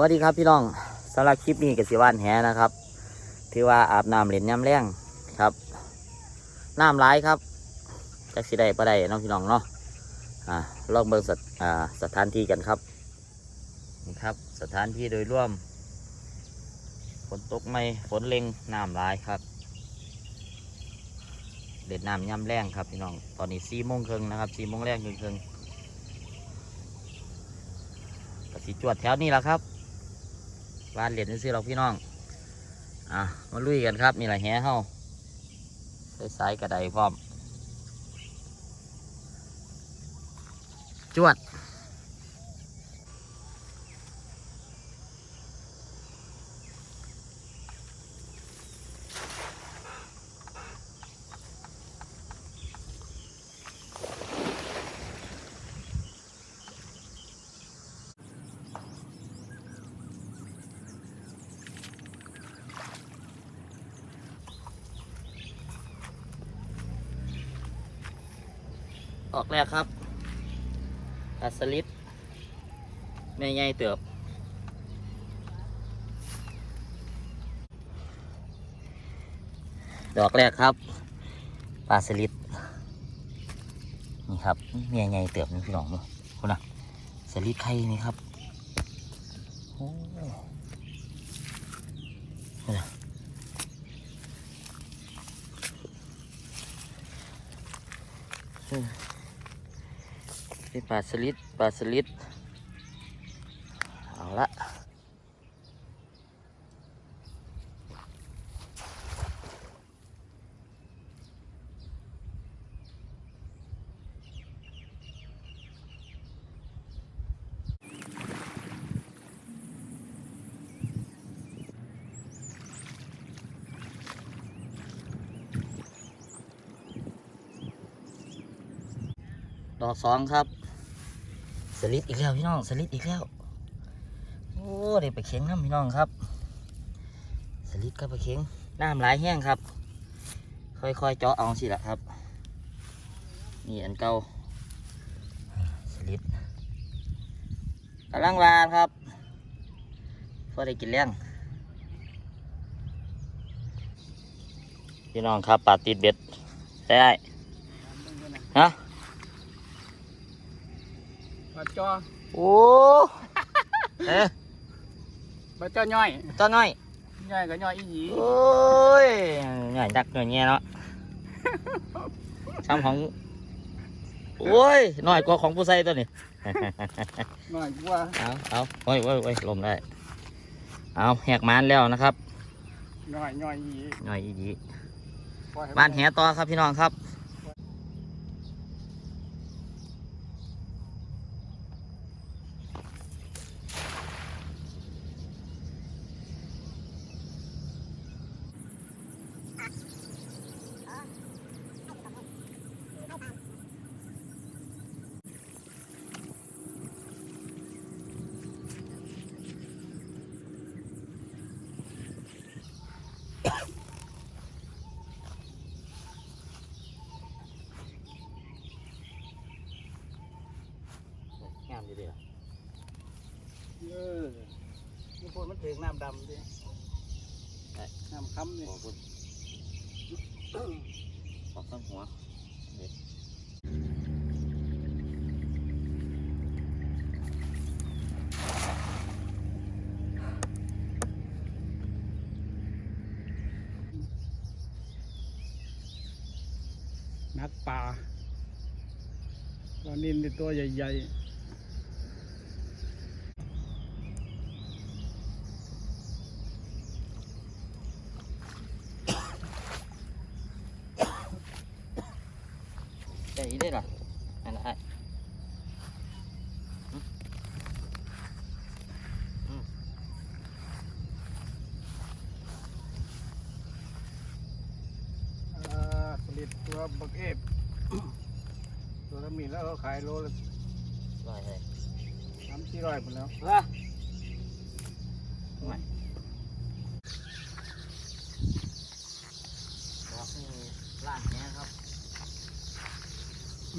วัสดีครับพี่น้องสำหรับคลิปนี้กับสิวานแหนะครับที่ว่าอาบน้ำเล่นย่ำแรงครับน้ำร้ายครับจักสิได้ปะได้น้องพี่น้องเนาะอ่าลองเบิ่งสอ่าสถานที่กันครับนี่ครับ สถานที่โดยร่วมฝนตกไม่ฝนเล็งน้ำร้ายครับเล่นน้ำย่ำแรงครับพี่น้องตอนนี้สี่โมงครึ่งนะครับสี่โมงแรงครึ่งๆก็สิจวดแถวนี้แหละครับ บ้านเหรียญซื้อเราพี่น้อง อะ มาลุยกันครับ มีอะไรแห่เฮาใส่สายกระไดพร้อม จวด ออกแรกครับอัสลิดแม่ใหญ่เติบดอกแรกครับปลาสลิดนี่ครับแม่ใหญ่เติบนี่พี่น้องดูคุณนะสลิดไข่นี่ครับโอ้นี่นะอืม นี่ปลาสลิดปลาสลิดเอาละ อกสองครับ สลิดอีกแล้วพี่น้อง สลิดอีกแล้ว โอ้ได้ไปเข็งน้ำพี่น้องครับ สลิดก็ไปเข็งน้ำหลายแห้งครับ ค่อยๆเจาะเอาสิละครับ นี่อันเก่าสลิดกำลังวานครับพอได้กินแรงพี่น้องครับปลาติดเบ็ดได้ฮะ บาจอโอ้เอ๊ะบาจอย่อยตัวน้อยย่อยก็ย่อยอีหยีโอ้ยใหญ่จักเงินเงี้ยเนาะซ้ำของโอ้ยน้อยกว่าของผู้ใส่ตัวนี้ หน่อยกว่าเอาเอาโอ้ยโอ้ยโอ้ยลมได้ เอาแหกมานแล้วนะครับหน่อยย่อยอีหยีหน่อยอีดีปล่อยให้บ้านแหต่อครับพี่น้องครับ งามดีเดียว เออนี่พวก มันถึงน้ำดำดิน้ำค้ำนี่ขอบคุณขอบข้างหัวนักป่าตอนนี้ในตัวใหญ่ ๆ ใจได้หรออันนั้นไอ้อ่าผลิตตัวบักเอฟตัวละหมีแล้วเราขายโลละลอยเลยสามสี่ร้อยหมดแล้วว้าไม่บอก ไม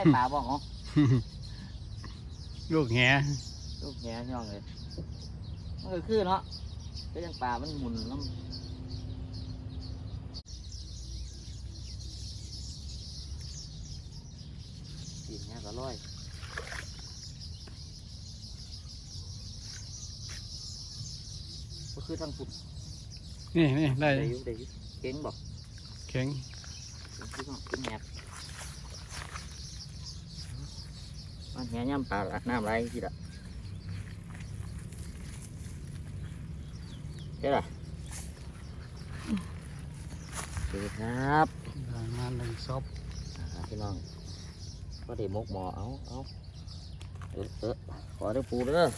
่ป่าบ่ขอลูกแหลูกแหย่องเลยมันก็คือเนาะก็ยังป่ามันหมุนแล้ว ร้อยก็คือทางปุดนี่นี่ได้ได้อยุได้อยุเก่งบอกแข็งคือต้องกินแง่มันแง่ย่ำปลาละน้ำไรที่ละเจ้าล่ะสวัสดีครับได้มาหนึ่งซอบอ่าพี่น้อง ก็ได้มกหมอเอาเอาเออเออขอได้ปูเด้อ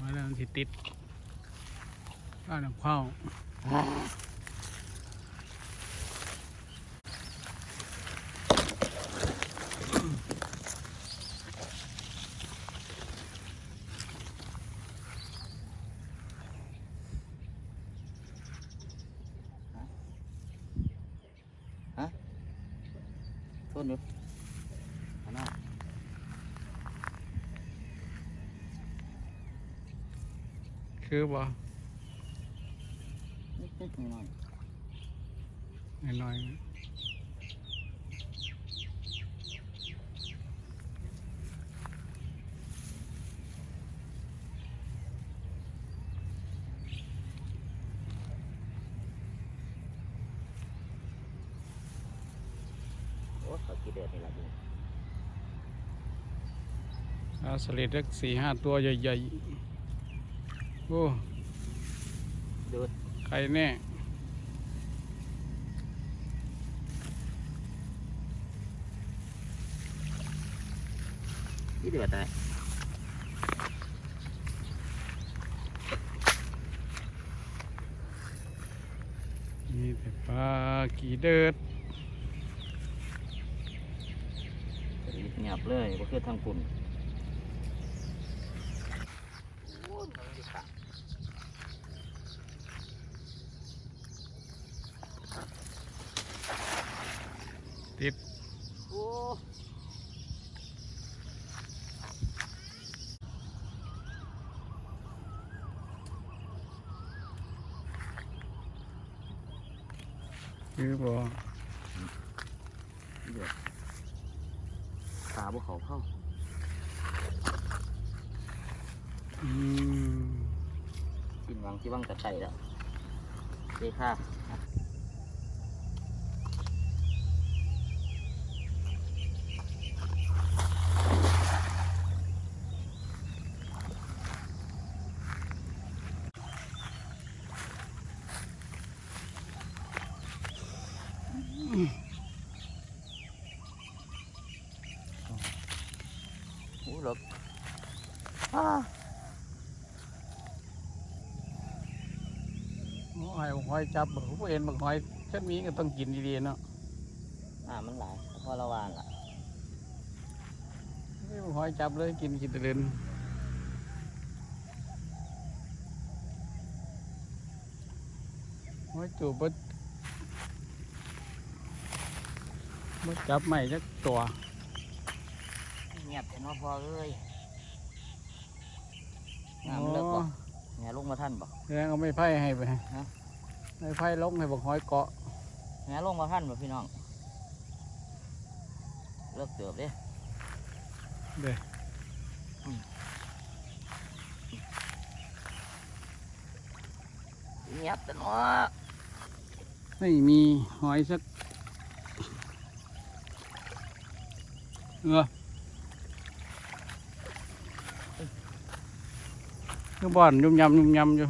มาแล้วสิติดบ้านของเข้าโทษอยู่เอาหน้าคือบ่นิดๆหน่อยน้อยๆ โอ้เขากี่เดือนนี่ละดูๆเอาสลิดสักสี่ห้าตัวใหญ่ๆ โอ้ดูใครแน่กี่เดือนได้มีแต่ปลากี่เดิด เงียบเลยก็คือทางปุ่นโอ้ยมันสิขาดติดโอ้คือบ่เดือดตา บุเขาเข้าอืมกินวังที่วังจะไก่แล้วเด้ค่ะ โอ้หลบอ้าหอยหอยจับบ่ผู้เอ็นบักหอยฉันมีก็ต้องกินดีๆเนาะอ่ามันหลายเพราะละวานล่ะนี่บักหอยจับเลยกินกินแตะเล่นหอยจูบบ่บ่จับไม่จักตัวเงีย บแต่นอพอเลยน้ำเลิกบ่แง่ลงมาท่านบ่แรงเอาไม่ไผ่ให้ไปฮะไม่ไผ่ลงให้บักหอยเกาะแง่ลงมาท่านบ่พี่น้องเลิกเติบเด้เด้อเงียบแต่นอไม่มีหอยสักเออ คือบ่อนยุ่มยำยุ่มยำอยู่